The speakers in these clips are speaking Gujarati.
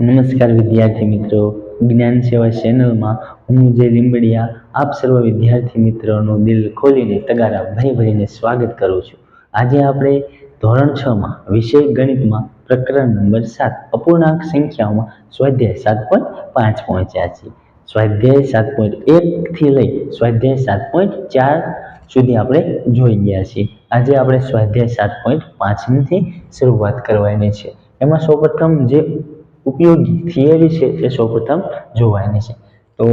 નમસ્કાર વિદ્યાર્થી મિત્રો. જ્ઞાન સેવા ચેનલમાં હું જે લીંબડિયા. આપ સર્વ વિદ્યાર્થી મિત્રોનું દિલ ખોલીને તગારા ભરી ભરીને સ્વાગત કરું છું. આજે આપણે ધોરણ છ માં વિષય ગણિતમાં પ્રકરણ નંબર સાત અપૂર્ણાંક સંખ્યાઓમાં સ્વાધ્યાય સાત પોઈન્ટ પાંચ પહોંચ્યા છીએ સ્વાધ્યાય સાત પોઈન્ટ એકથી લઈ સ્વાધ્યાય સાત પોઈન્ટ ચાર સુધી આપણે જોઈ ગયા છીએ. આજે આપણે સ્વાધ્યાય સાત પોઈન્ટ પાંચની શરૂઆત કરવાની છે. એમાં સૌપ્રથમ જે ઉપયોગી થિયરી છે એ સૌપ્રથમ જોવાની છે. તો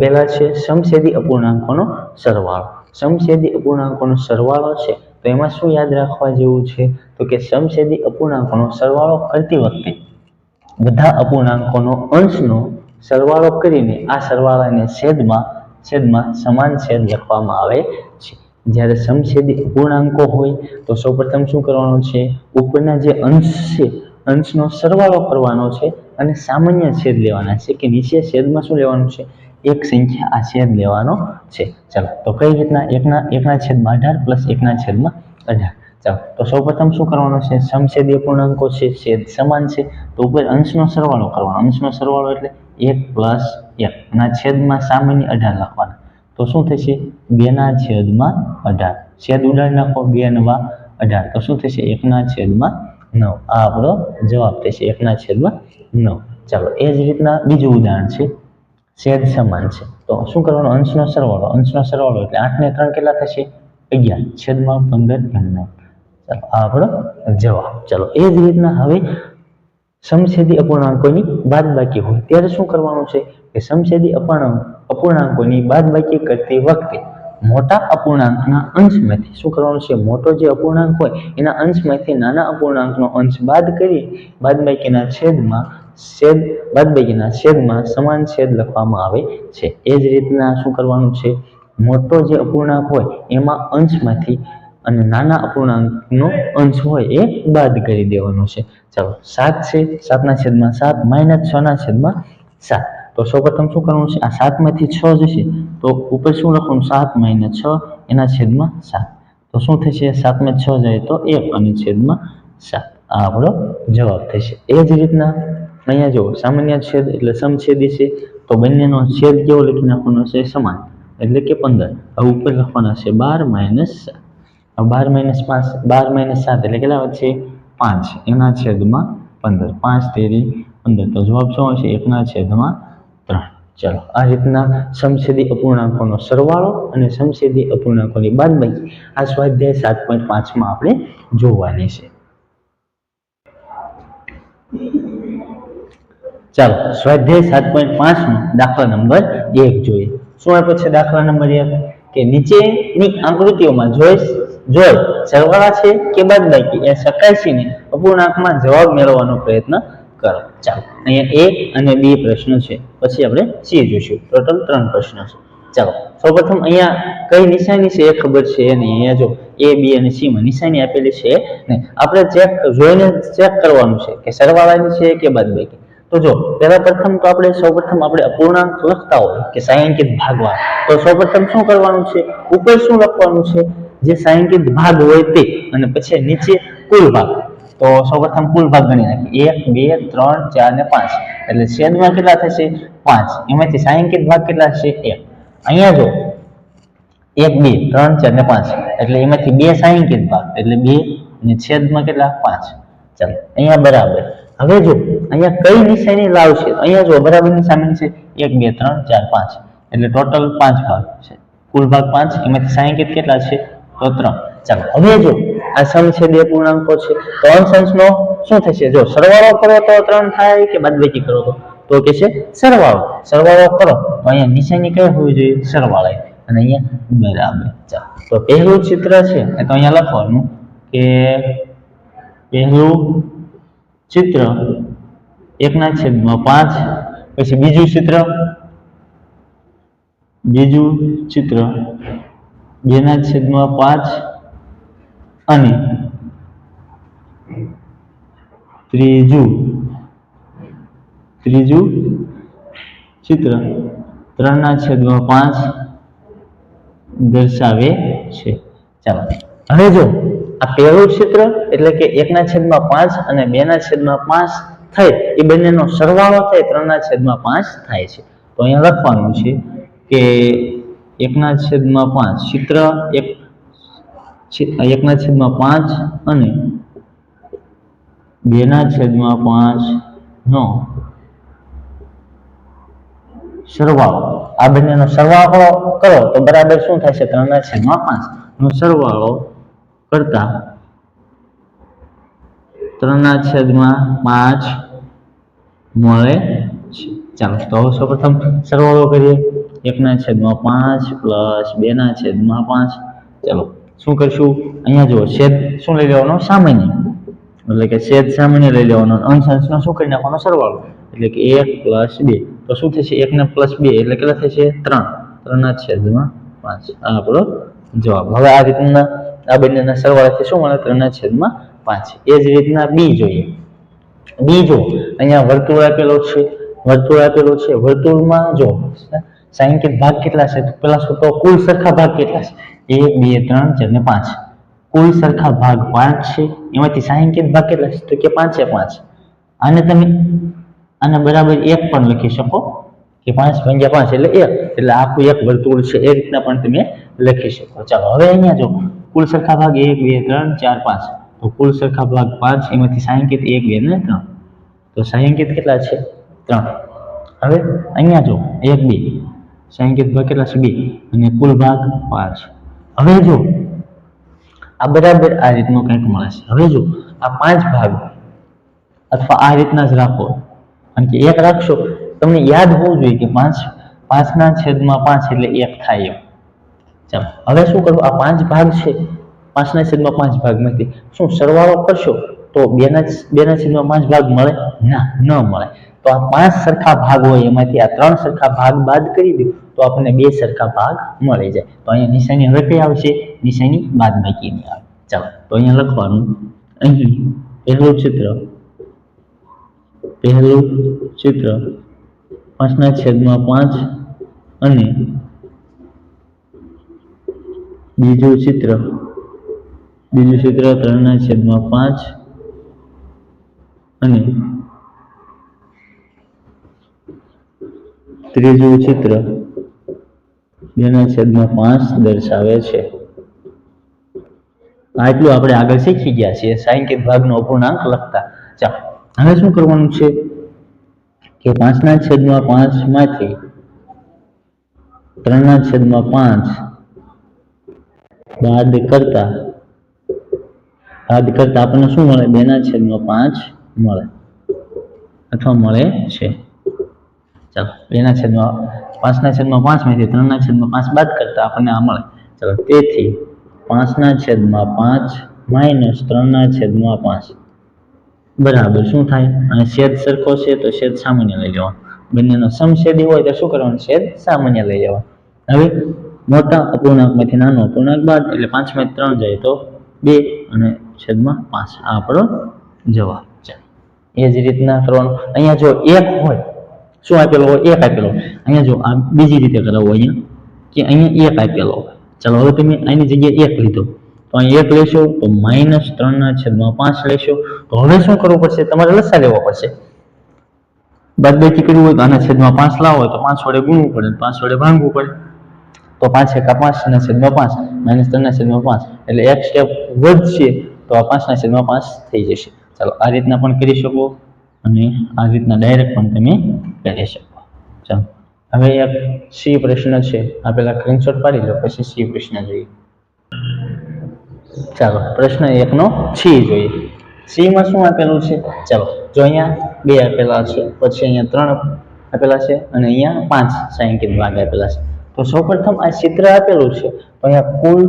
પહેલાં છે સમછેદી અપૂર્ણાંકોનો સરવાળો. સમછેદી અપૂર્ણાંકોનો સરવાળો છે તો એમાં શું યાદ રાખવા જેવું છે? તો કે સમછેદી અપૂર્ણાંકોનો સરવાળો કરતી વખતે બધા અપૂર્ણાંકોનો અંશનો સરવાળો કરીને આ સરવાળાને છેદમાં છેદમાં સમાન છેદ લખવામાં આવે છે. જ્યારે સમછેદી અપૂર્ણાંકો હોય તો સૌપ્રથમ શું કરવાનું છે? ઉપરના જે અંશ છે અંશનો સરવાળો કરવાનો છે અને સામાન્ય છેદ લેવાના છે કે નીચે છેદમાં શું લેવાનું છે? એક સંખ્યા આ છેદ લેવાનો છે. ચાલો, તો કઈ રીતના? એકના એકના છેદમાં અઢાર પ્લસ એકના છેદમાં અઢાર. ચાલો, તો સૌપ્રથમ શું કરવાનું છે? સમછેદીય પૂર્ણાંકો છે, છેદ સમાન છે. તો ઉપર અંશનો સરવાળો કરવાનો. અંશનો સરવાળો એટલે એક પ્લસ એક. ના છેદમાં સામાન્ય અઢાર લખવાના. તો શું થશે? બેના છેદમાં અઢાર. છેદ ઉડાડી નાખો, બે નવા અઢાર. તો શું થશે? એકના છેદમાં નવ. આ આપણો જવાબ થશે એકના છેદમાં નવ. ચાલો, એ જ રીતના બીજું ઉદાહરણ છે. છેદ સમાન છે. તો શું કરવાનું? અંશનો સરવાળો. અંશનો સરવાળો એટલે આઠ ને ત્રણ કેટલા થશે? અગિયાર. છેદમાં પંદર નવ. ચાલો, આ આપણો જવાબ. ચાલો, એ જ રીતના હવે સમછેદી અપૂર્ણાંકોની બાદબાકી હોય. ત્યારે શું કરવાનું છે? કે સમછેદી અપૂર્ણાંક અપૂર્ણાંકોની બાદબાકી કરતી વખતે મોટા અપૂર્ણાંકના અંશમાંથી. શું કરવાનું છે? મોટો જે અપૂર્ણાંક હોય, એના અંશમાંથી નાના અપૂર્ણાંકનો અંશ બાદ કરી બાદબાકીના છેદમાં છેદ બાદબાકીના છેદમાં સમાન છેદ લખવામાં આવે છે. એ જ રીતના શું કરવાનું છે? મોટો જે અપૂર્ણાંક હોય, એમાં અંશમાંથી અને નાના અપૂર્ણાંકનો અંશ હોય, એ બાદ કરી દેવાનો છે. ચાલો, સાત છે, સાતના છેદમાં સાત, માઇનસ છના છેદમાં સાત. તો સૌપ્રથમ શું કરવાનું છે? આ સાતમાંથી છ જશે તો ઉપર શું લખવાનું? સાત મહિને છ, એના છેદમાં સાત. તો શું થશે? સાતમાં છ જાય તો એક અને છેદમાં સાત. આ આપણો જવાબ થશે. એ જ રીતના અહીંયા જુઓ, સામાન્ય છેદ એટલે સમછેદી છે. તો બંનેનો છેદ કેવો લખી નાખવાનો છે? સમાન. એટલે કે પંદર. હવે ઉપર લખવાના છે બાર માઇનસ સાત. બાર માઇનસ પાંચ, બાર માઇનસ સાત એટલે કેટલા વધશે? પાંચ. એના છેદમાં પંદર. પાંચ તેરી પંદર. તો જવાબ શું હશે એકના છેદમાં ત્રણ. ચાલો, આ રીતના સમછેદી અપૂર્ણાંકોનો સરવાળો અને સમછેદી અપૂર્ણાંકોની બાદબાકી. આ સ્વાધ્યાય સાત પોઈન્ટ પાંચમાં આપણે જોવાની છે. ચાલો, સ્વાધ્યાય સાત પોઈન્ટ પાંચમાં દાખલા નંબર એક જોઈએ. શું આપ્યો છે દાખલા નંબર એક? કે નીચેની આકૃતિઓમાં જોઈશ જોઈ, સરવાળા છે કે બાદબાકી? એ શકાય છે ને અપૂર્ણાંકમાં જવાબ મેળવવાનો પ્રયત્ન કરો. ચાલો, અહીંયા એ અને બી પ્રશ્ન છે. પછી આપણે સી જોઈશું. ટોટલ ત્રણ પ્રશ્ન છે. ચાલો, સૌપ્રથમ અહીંયા કઈ નિશાની છે એ ખબર છે અને અહીંયા જો એ, બી અને સી માં નિશાની આપેલી છે ને, આપણે ચેક જોઈને ચેક કરવાનું છે કે સરવાળાની છે કે બાદબાકી. તો જો, પહેલા પ્રથમ તો આપણે સૌપ્રથમ આપણે અપૂર્ણાંક લખતા હોય કે સાયંકિત ભાગવા તો સૌપ્રથમ શું કરવાનું છે? ઉપર શું લખવાનું છે? જે સાયંકિત ભાગ હોય તે. અને પછી નીચે કુલ ભાગ. તો સૌપ્રથમ કુલ ભાગ ગણી નાખીએ. એક, બે, ત્રણ, ચાર ને પાંચ. એટલે છેદમાં કેટલા થશે? પાંચ. એમાંથી સાયંકિત ભાગ કેટલા છે એક. અહીંયા જો, એક, બે, ત્રણ, ચાર ને પાંચ. એટલે એમાંથી બે સાયંકિત ભાગ. એટલે બે અને છેદમાં કેટલા? પાંચ. ચાલો, અહીંયા બરાબર. હવે જો, અહીંયા કઈ નિશાની લાવશે અહીંયા જો, બરાબરની સામે છે. એક, બે, ત્રણ, ચાર, પાંચ. એટલે ટોટલ પાંચ ભાગ છે. કુલ ભાગ પાંચ. એમાંથી સાયંકિત કેટલા છે? તો ત્રણ. ચાલો, હવે જો આ સમછેદી પૂર્ણાંકો છે. તો સંસનો શું થશે? જો સરવાળો કરો તો ત્રણ થાય કે બાદબાકી કરો તો? તો કે છે સરવાળો. સરવાળો કરો. તો અહીંયા નિશાની કઈ હોવી જોઈએ? સરવાળે. અને અહીંયા બરાબર. ચાલો. તો પહેલું ચિત્ર છે. તો અહીંયા લખવાનું કે પહેલું ચિત્ર એકના છેદમાં પાંચ. પછી બીજું ચિત્ર બીજું ચિત્ર બેના છેદમાં પાંચ. અને ત્રીજું ત્રીજું ચિત્ર ત્રણના છેદમાં પાંચ દર્શાવે છે. ચાલો. હવે જો આ પહેલું ચિત્ર એટલે કે એકના છેદમાં પાંચ અને બેના છેદમાં પાંચ થાય, એ બંનેનો સરવાળો થાય, ત્રણના છેદમાં પાંચ થાય છે. તો અહીંયા લખવાનું છે કે એકના છેદમાં પાંચ ચિત્ર એક એકના છેદમાં પાંચ અને બેના છેદમાં પાંચ નો સરવાળો. આ બંનેનો સરવાળો કરો તો બરાબર શું છે ત્રણના છેદમાં પાંચ. નો સરવાળો કરતા ત્રણના છેદમાં પાંચ મળે છે. ચાલો, તો સૌપ્રથમ સરવાળો કરીએ. એકના છેદમાં પાંચ પ્લસ બેના છેદમાં પાંચ. ચાલો. શું કરશું? અહીંયા જુઓ, છેદ શું લઈ લેવાનો? સામાન્ય એટલે કે છેદ સામાન્ય લઈ લેવાનો અંશ અંશનો શું કરી નાખવાનો? સરવાળો. એટલે કે એક પ્લસ બે. તો શું થશે? એક ને પ્લસ બે. એટલે કેટલા થશે? ત્રણ. ત્રણના છેદમાં પાંચ. આ આપણો જવાબ. હવે આ રીતના આ બંનેના સરવાળાથી શું મળે? ત્રણના છેદમાં પાંચ. એ જ રીતના બી જોઈએ. બી જો અહીંયા વર્તુળ આપેલો છે. વર્તુળ આપેલો છે. વર્તુળમાં જો સાંખ્યિક ભાગ કેટલા છે? પેલા તો કુલ સરખા ભાગ કેટલા છે? એક, બે, ત્રણ, ચાર ને પાંચ. કુલ સરખા ભાગ પાંચ છે. એમાંથી સાંખ્યિક ભાગ કેટલા છે? તો કે પાંચે પાંચ. આને તમે આને બરાબર એક પણ લખી શકો કે પાંચ ભાગ્યા પાંચ એટલે એક. એટલે આખું એક વર્તુળ છે. એ રીતના પણ તમે લખી શકો. ચાલો, હવે અહીંયા જો, કુલ સરખા ભાગ એક, બે, ત્રણ, ચાર, પાંચ. તો કુલ સરખા ભાગ પાંચ, એમાંથી સાંખ્યિક એક, બે ને ત્રણ. તો સાયંકિત કેટલા છે? ત્રણ. હવે અહીંયા જો, એક, બે. સાંખ્યિક ભાગ કેટલા છે બે અને કુલ ભાગ પાંચ હવે જો આ બરાબર આ રીતનું કંઈક મળે છે હવે જો આ પાંચ ભાગ અથવા આ રીતના જ રાખો. કારણ કે એક રાખશો, તમને યાદ હોવું જોઈએ કે પાંચ, પાંચના છેદમાં પાંચ એટલે એક થાય એમ. ચાલો, હવે શું કરવું? આ પાંચ ભાગ છે. પાંચના છેદમાં પાંચ ભાગમાંથી શું સરવાળો કરશો તો બેના બેના છેદમાં પાંચ ભાગ મળે? ના, ન મળે. તો આ પાંચ સરખા ભાગ હોય એમાંથી આ ત્રણ સરખા ભાગ બાદ કરી દો. તો આપણને બે સરખા ભાગ મળી જાય. તો અહીંયા નિશાની હવે કઈ આવશે, નિશાની બાદ બાકીની આવે. ચાલો, તો અહીંયા લખવાનું. અહીં પહેલું ચિત્ર પહેલું ચિત્ર પાંચના છેદમાં પાંચ અને બીજું ચિત્ર બીજું ચિત્ર ત્રણના છેદમાં પાંચ અને ત્રીજું ચિત્ર બેના છેદમાં પાંચ દર્શાવે છે. આટલું આપણે આગળ શીખી ગયા છીએ. સાંખ્યિક ભાગનો અપૂર્ણાંક લખતા ચાલો. હવે શું કરવાનું છે? કે પાંચના છેદમાં પાંચમાંથી ત્રણના છેદમાં પાંચ બાદ કરતા બાદ કરતા આપણને શું મળે? બેના છેદમાં પાંચ મળે. અથવા મળે છે. ચાલો, બેના છેદમાં પાંચના છેદમાં પાંચમાંથી ત્રણના છેદમાં પાંચ બાદ કરતા આપણને આ મળે. ચાલો, તેથી પાંચના છેદમાં પાંચ માઇનસ ત્રણના છેદમાં પાંચ. બરાબર, શું થાય? અને છેદ સરખો છે તો છેદ સામાન્ય લઈ લેવાનો. બંનેનો સમછેદી હોય તો શું કરવાનું? છેદ સામાન્ય લઈ લેવાનો. હવે મોટા અપૂર્ણાંકમાંથી નાનો અપૂર્ણાંક બાદ, એટલે પાંચમાંથી ત્રણ જાય તો બે અને છેદમાં પાંચ. આ આપણો જવાબ છે. એ જ રીતના કરવાનું. અહીંયા જો એક હોય શું આપેલો હોય એક આપેલો હોય. અહીંયા જો આ બીજી રીતે કરાવો અહીંયા, કે અહીંયા એક આપેલો ચાલો હવે તમે આની જગ્યાએ એક લીધો. તો અહીં એક લેશો, તો માઇનસ ત્રણના છેદમાં પાંચ લેશો. તો હવે શું કરવું પડશે? તમારે લસા લેવો પડશે. બાદબાકી કરવી હોય તો આના છેદમાં પાંચ લાવો હોય તો પાંચ વડે ગુણવું પડે પાંચ વડે ભાંગવું પડે. તો પાંચ એકા પાંચ ના છેદમાં પાંચ માઇનસ ત્રણના છેદમાં પાંચ. એટલે એક સ્ટેપ વધશે તો આ પાંચના છેદમાં પાંચ થઈ જશે. ચાલો આ રીતના પણ કરી શકો અને આ રીતના ડાયરેક્ટ પણ તમે કરી શકો ચાલો. હવે એક સી પ્રશ્ન છે. આ પેલા સ્ક્રીનશોટ પાડી લો, પછી સી પ્રશ્ન જોઈએ. ચાલો, પ્રશ્ન એકનો સી જોઈએ. સીમાં શું આપેલું છે? ચાલો, જો અહીંયા બે આપેલા છે, પછી અહીંયા ત્રણ આપેલા છે અને અહીંયા પાંચ સાયંકિત ભાગ આપેલા છે. તો સૌપ્રથમ આ ચિત્ર આપેલું છે. તો અહીંયા કુલ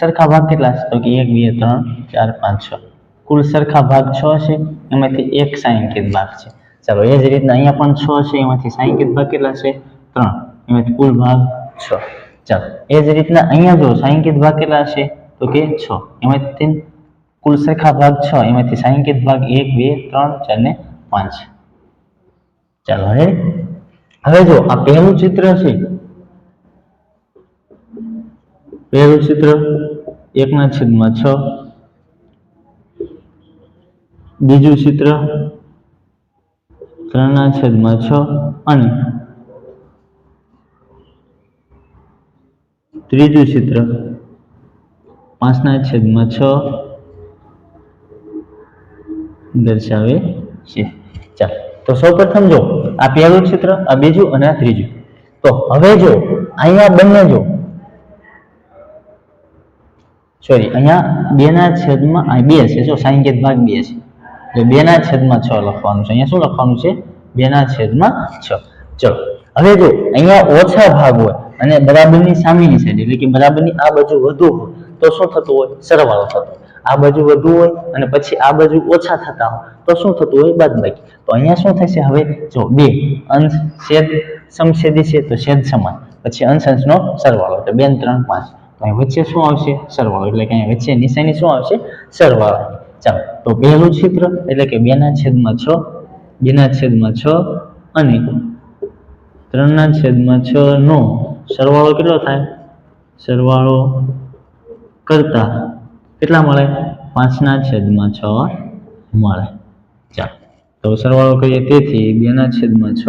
સરખા ભાગ કેટલા છે? તો કે એક, બે, ત્રણ, ચાર, પાંચ, છ. કુલ સરખા ભાગ છ છે. એમાંથી એક સાંખ્યિક ભાગ છે. ચાલો, એ જ રીતના અહીંયા પણ છ છે, એમાંથી સાંખ્યિક ભાગ કેટલા છે, ત્રણ. એમાંથી કુલ ભાગ છ. ચાલો, એ જ રીતના અહીંયા જો સાંખ્યિક ભાગ કેટલા છે, તો કે છ. એમાંથી કુલ સરખા ભાગ છ, એમાંથી સાંખ્યિક ભાગ એક, બે, ત્રણ, ચાર ને પાંચ. ચાલો હવે હવે જો, આ પહેલું ચિત્ર છે. પહેલું ચિત્ર એકના છેદમાં છ. બીજું ચિત્ર ત્રણના છેદમાં છ અને ત્રીજું ચિત્ર પાંચના છેદમાં છ દર્શાવે છે. ચાલો, તો સૌપ્રથમ જો, આ પહેલું ચિત્ર, આ બીજું અને આ ત્રીજું. તો હવે જો, અહીંયા બંને જો. સોરી અહીંયા બે ના છેદમાં બે છે, જો સાંકેત ભાગ બે છે. એટલે બે ના છેદમાં છ લખવાનું છે. અહીંયા શું લખવાનું છે? બે ના છેદમાં છ. ચલો, હવે જો અહીંયા ઓછા ભાગ હોય અને બરાબરની સામેની સાઈડ એટલે કે બરાબરની આ બાજુ વધુ હોય, તો શું થતું હોય? સરવાળો થતો. આ બાજુ વધુ હોય અને પછી આ બાજુ ઓછા થતા હોય, તો શું થતું હોય? બાદબાકી. તો અહીંયા શું થશે? હવે જો બે અંશ છેદ સમછેદી છે, તો છેદ સમાન. પછી અંશ અંશનો સરવાળો. એટલે બે ત્રણ, પાંચ. અહીં વચ્ચે શું આવશે? સરવાળો. એટલે કે અહીંયા વચ્ચે નિશાની શું આવશે? સરવાળો. ચાલો, તો પહેલું ચિત્ર એટલે કે બે ના છેદમાં છ. બે ના છેદમાં છ અને ત્રણના છેદમાં છ નો સરવાળો કેટલો થાય? સરવાળો કરતા કેટલા મળે? પાંચના છેદમાં છ મળે. ચાલો, તો સરવાળો કરીએ. તેથી બેના છેદમાં છ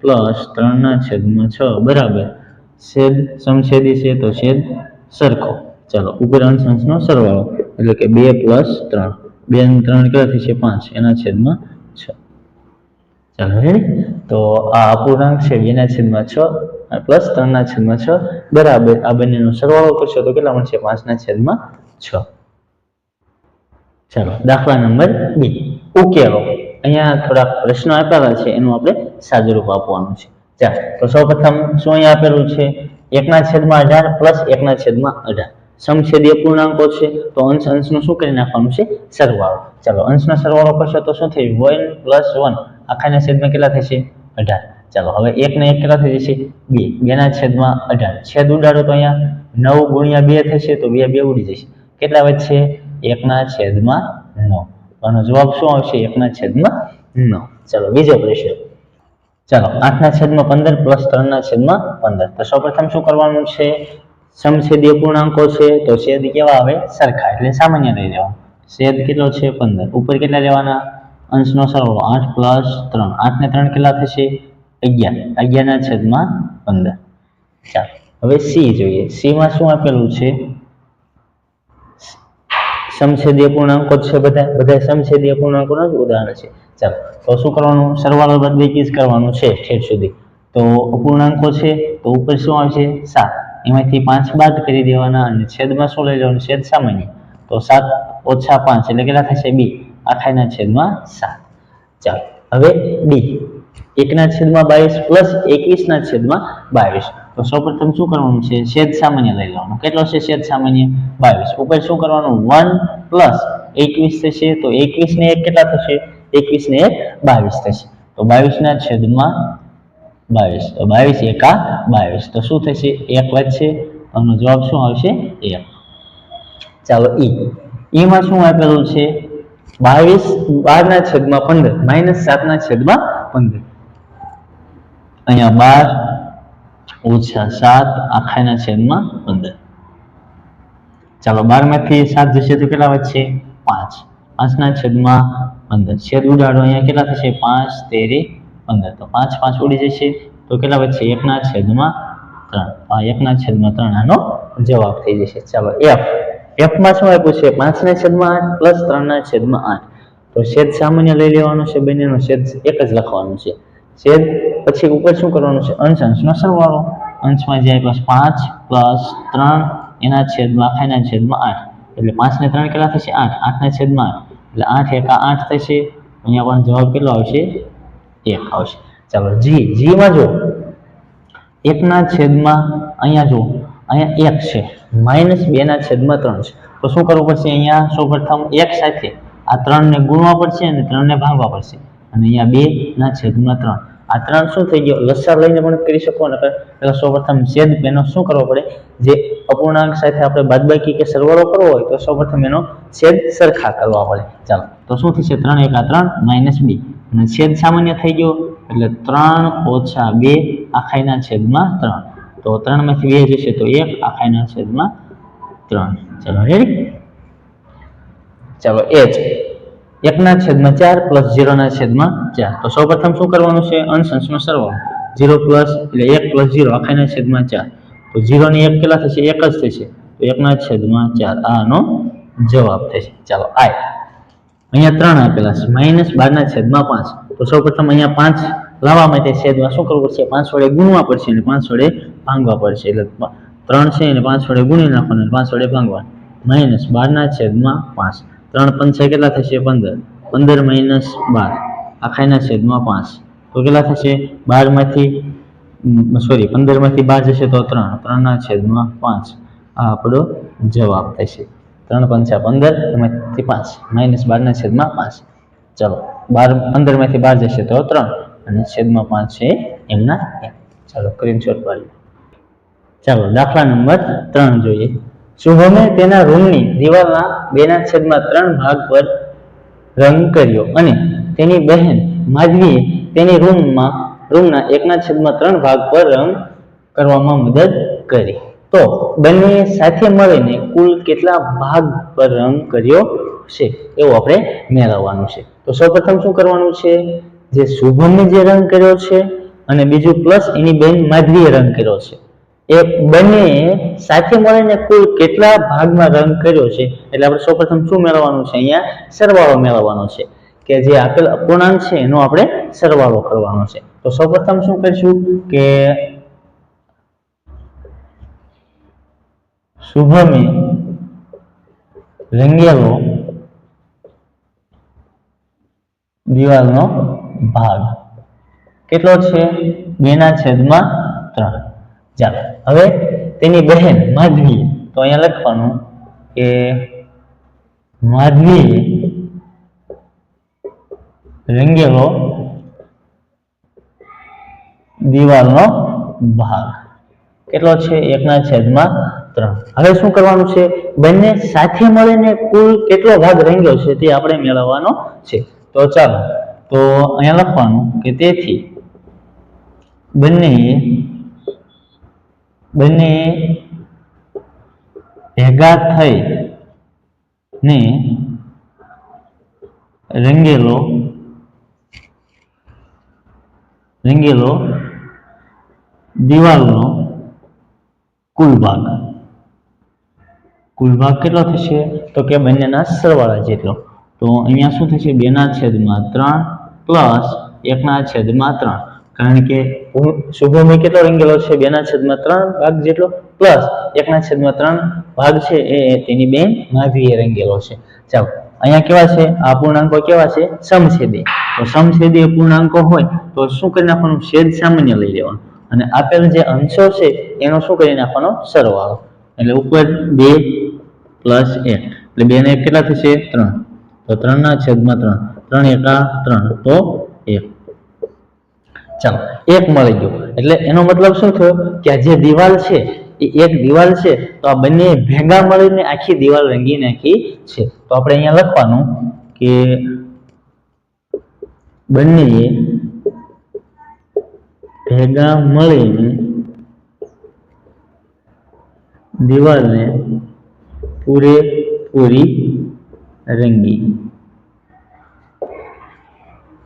પ્લસ ત્રણના છેદમાં છ બરાબર. છેદ સમછેદી છે તો છેદ સરખો. ચાલો, ઉપર અંશ સરવાળો. એટલે કે બે પ્લસ ત્રણ. બે ત્રણ કેટલા થશે? પાંચ. એના છેદમાં છ ચાલો રેડી તો આ અપૂર્ણાંક છે બેના છેદમાં છ પ્લસ ત્રણના છેદમાં છ. બરાબર, આ બંનેનો સરવાળો કરશો તો કેટલા મળશે? પાંચના છેદમાં છ. ચાલો, દાખલા નંબર બે. ઉકેલો. અહીંયા થોડાક પ્રશ્નો આપેલા છે, એનું આપણે સાદુરૂપ આપવાનું છે. ચાલો, તો સૌપ્રથમ શું અહીંયા આપેલું છે? એકના છેદમાં અઢાર પ્લસ એકના છેદમાં અઢાર. સમછેદીય પૂર્ણાંકો છે, તો અંશ અંશનું શું કરી નાખવાનું છે? સરવાળો. ચાલો, અંશનો સરવાળો કરશો તો શું થયું? One plus one. આખાના છેદમાં કેટલા થશે? અઢાર. ચાલો, હવે એકને એક કેટલા થઈ જશે? બે. બેના છેદમાં અઢાર. છેદ ઉડાડો તો અહીંયા નવ ગુણ્યા બે થશે, તો બે બે ઉડી જશે. કેટલા વચ્ચે એકના છેદમાં નવ. આનો જવાબ શું આવશે? એકના છેદમાં નવ. ચાલો, બીજો પ્રશ્ન. ચાલો, આઠના છેદમાં પંદર પ્લસ ત્રણના છેદમાં પંદર. તો સૌપ્રથમ શું કરવાનું છે? સમછેદીય પૂર્ણાંકો છે, તો છેદ કેવા આવે? સરખા. એટલે સામાન્ય લઈ લેવા. છેદ કેટલો છે? પંદર. ઉપર કેટલા લેવાના અંશનો સરવાળો આઠ પ્લસ ત્રણ. આઠ ને ત્રણ કેટલા થશે? અગિયાર. અગિયારના છેદમાં પંદર. ચાલો. હવે સી જોઈએ. સીમાં શું આપેલું છે? સમછેદીય પૂર્ણાંકો છે બધા? બધા સમછેદીય પૂર્ણાંકોના જ ઉદાહરણ છે. ચાલો. તો શું કરવાનું? સરવાળો બદલી જ કરવાનું છે ઠેઠ સુધી. તો અપૂર્ણાંકો છે, તો ઉપર શું આવશે? સાત. એમાંથી પાંચ બાદ કરી દેવાના અને છેદમાં શું લઈ લેવાનું? છેદ સામાન્ય. તો સાત ઓછા પાંચ એટલે કેટલા થશે? બી. આખાના છેદમાં સાત. ચાલો, હવે ડી એકના છેદમાં બાવીસ પ્લસ એકવીસના છેદમાં બાવીસ. તો સૌપ્રથમ શું કરવાનું છે? છેદ સામાન્ય લઈ લેવાનું. કેટલો છે છેદ સામાન્ય? બાવીસ. ઉપર શું કરવાનું? વન પ્લસ એકવીસ થશે. તો એકવીસ ને એક કેટલા થશે? એકવીસ ને એક બાવીસ થશે. તો બાવીસના છેદમાં બાવીસ. તો બાવીસ એકા બાવીસ. તો શું થશે? એક વધશે. આનો જવાબ શું આવશે? એક. ચાલો, ઈ. ઈમાં શું આપેલું છે? બાવીસ બારના છેદમાં પંદર. માઇનસ સાતના છેદમાં પંદર. અહીંયા બાર ઓછા સાત આખાના છેદમાં પંદર. ચાલો, બારમાંથી સાત જશે તો કેટલા વધશે? પાંચ. પાંચના છેદમાં પંદર. છેદ ઉડાડો. અહીંયા કેટલા થશે? પાંચ, તેરી પંદર તો પાંચ પાંચ ઉડી જશે. તો કેટલા વધશે? એકના છેદમાં ત્રણ. આ એકના છેદમાં ત્રણ આનો જવાબ થઈ જશે. ચાલો એફ એફમાં શું આપ્યું છે? પાંચના છેદમાં આઠ પ્લસ ત્રણના છેદમાં આઠ. તો છેદ સામાન્ય લઈ લેવાનો છે બંનેનો છેદ એક જ લખવાનું છે. છેદ પછી ઉપર શું કરવાનું છે? અંશ, અંશનો સરવાળો. અંશમાં જે આપ્યો પાંચ પ્લસ ત્રણ, એના છેદમાં, આખાના છેદમાં આઠ. એટલે પાંચ ને ત્રણ કેટલા થશે? આઠ. આઠના છેદમાં આઠ. એટલે આઠ એકા આઠ થશે. અહીંયા પણ જવાબ કેટલો આવશે? એક આવશે. ચાલો, જી, જીમાં જો એકના છેદમાં અહીંયા જો અહીંયા એક છે. માઇનસ બેના છેદમાં ત્રણ છે. તો શું કરવું પડશે અહીંયા? સૌપ્રથમ એક સાથે આ ત્રણને ગુણવા પડશે અને ત્રણને ભાગવા પડશે. અને અહીંયા બે ના છેદમાં ત્રણ. આ ત્રણ શું થઈ ગયો? લસા લઈને પણ કરી શકો ને એટલે સૌપ્રથમ છેદ એનો શું કરવો પડે? જે અપૂર્ણાંક સાથે આપણે બાદબાકી કે સરવાળો કરવો હોય તો સૌપ્રથમ એનો છેદ સરખા કરવા પડે. ચાલો, તો શું થશે? ત્રણ એકા ત્રણ માઇનસ બે. અને છેદ સામાન્ય થઈ ગયો એટલે ત્રણ ઓછા બે આખાઈના છેદમાં ત્રણ. તો ત્રણમાંથી બે જશે તો એક, આખાઈના છેદમાં ત્રણ. ચાલો રેડી એ જ એકના છેદમાં ચાર પ્લસ ઝીરોના છેદમાં ચાર. તો સૌપ્રથમ શું કરવાનું છે? અંશ અંશનો સરવાળો. ઝીરો પ્લસ એટલે એક પ્લસ ઝીરો આખાના છેદમાં ચાર. તો ઝીરોની એક કેટલા થશે? એક જ થશે. તો એકના છેદમાં ચાર. આનો જવાબ થશે. ચાલો, આય. અહીંયા ત્રણ આપેલા છે. માઇનસ બારના છેદમાં પાંચ. તો સૌપ્રથમ અહીંયા પાંચ લાવવા માટે છેદમાં શું કરવું પડશે? પાંચ વડે ગુણવા પડશે અને પાંચ વડે ભાંગવા પડશે. એટલે ત્રણ છે અને પાંચ વડે ગુણી નાખવાનું પાંચ વડે ભાંગવા. માઇનસ બારના છેદમાં પાંચ. ત્રણ પંચા કેટલા થશે? પંદર. પંદર માઇનસ બાર. આખાના છેદમાં પાંચ. તો કેટલા થશે? બારમાંથી સોરી, પંદરમાંથી બાર જશે તો ત્રણ. ત્રણના છેદમાં પાંચ. આ આપણો જવાબ થશે. ત્રણ પંચા પંદર, એમાંથી પાંચ. માઇનસ બારના છેદમાં પાંચ. ચાલો, બાર પંદરમાંથી બાર જશે તો ત્રણ. અને છેદમાં પાંચ છે એમના એમ ચાલો સ્ક્રીનશોટ પાડી ચાલો, દાખલા નંબર ત્રણ જોઈએ. શુભમે તેના રૂમની દિવાલના બેના છેદમાં ત્રણ ભાગ પર રંગ કર્યો અને તેની બહેન માધવીએ તેની રૂમમાં, રૂમના એકના છેદમાં ત્રણ ભાગ પર રંગ કરવામાં મદદ કરી. તો બંને સાથે મળીને કુલ કેટલા ભાગ પર રંગ કર્યો છે એવું આપણે મેળવવાનું છે. તો સૌપ્રથમ શું કરવાનું છે? જે શુભમે જે રંગ કર્યો છે અને બીજું પ્લસ એની બેન માધવીએ રંગ કર્યો છે. એ બંને સાથે મળીને કુલ કેટલા ભાગમાં રંગ કર્યો છે? એટલે આપણે સૌપ્રથમ શું મેળવવાનું છે? અહીંયા સરવાળો મેળવવાનો છે કે જે આપેલ અપૂર્ણાંક છે એનો આપણે સરવાળો કરવાનો છે. તો સૌપ્રથમ શું કરીશું કે શુભમે રંગેલો દિવાલનો ભાગ. કેટલો છે? બેના છેદમાં ત્રણ. ચાલો, હવે તેની બહેન માધવી, તો અહીંયા લખવાનું કે માધવી રંગેલો દિવાલનો ભાગ. કેટલો છે? એકના છેદમાં ત્રણ. હવે શું કરવાનું છે? બંને સાથે મળીને કુલ કેટલો ભાગ રંગ્યો છે તે આપણે મેળવવાનો છે. તો ચાલો, તો અહીંયા લખવાનું કે તેથી બંને બંને ભેગા થઈ ને રંગેલો રંગેલો દિવાલનો કુલ ભાગ કેટલો થશે? તો કે બંનેના સરવાળા જેટલો. તો અહીંયા શું થશે? બેના છેદમાં ત્રણ પ્લસ એકના છેદમાં ત્રણ. કારણ કે શુભમે કેટલો રંગેલો છે? બેના છેદમાં ત્રણ ભાગ જેટલો પ્લસ એકના છેદમાં ત્રણ ભાગ છે એ તેની બેન માધવીએ રંગેલો છે. ચાલો, અહીંયા કેવા છે? આ પૂર્ણાંકો કેવા છે? સમછેદી. તો સમછેદી પૂર્ણાંકો હોય તો શું કરી નાખવાનું? છેદ સામાન્ય લઈ લેવાનું. અને આપેલ જે અંશો છે, એનો શું કરી નાખવાનો? સરવાળો. એટલે ઉપર બે પ્લસ એટલે બે ને કેટલા થશે? ત્રણ. તો ત્રણના છેદમાં ત્રણ. ત્રણ એકા ત્રણ. તો એક. ચાલો, એક મળી ગયો. એટલે એનો મતલબ શું થયો? કે આ જે દિવાલ છે, એ એક દિવાલ છે, તો આ બંને ભેગા મળીને આખી દિવાલ રંગી નાખી છે. તો આપણે અહીંયા લખવાનું કે બંનેએ ભેગા મળીને દિવાલને પૂરેપૂરી રંગી.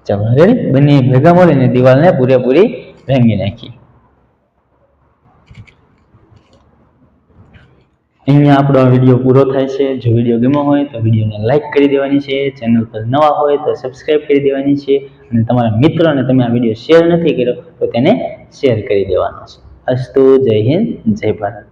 ચાલો રેડી બંને ભેગા મળીને દિવાલને પૂરેપૂરી રંગી નાખી અહીંયા આપણો વીડિયો પૂરો થાય છે. જો વીડિયો ગમ્યો હોય તો વિડીયોને લાઈક કરી દેવાની છે. ચેનલ પર નવા હોય તો સબસ્ક્રાઇબ કરી દેવાની છે. અને તમારા મિત્રોને તમે આ વીડિયો શેર નથી કર્યો, તો તેને શેર કરી દેવાનો છે. અસ્તુ, જય હિન્દ, જય ભારત.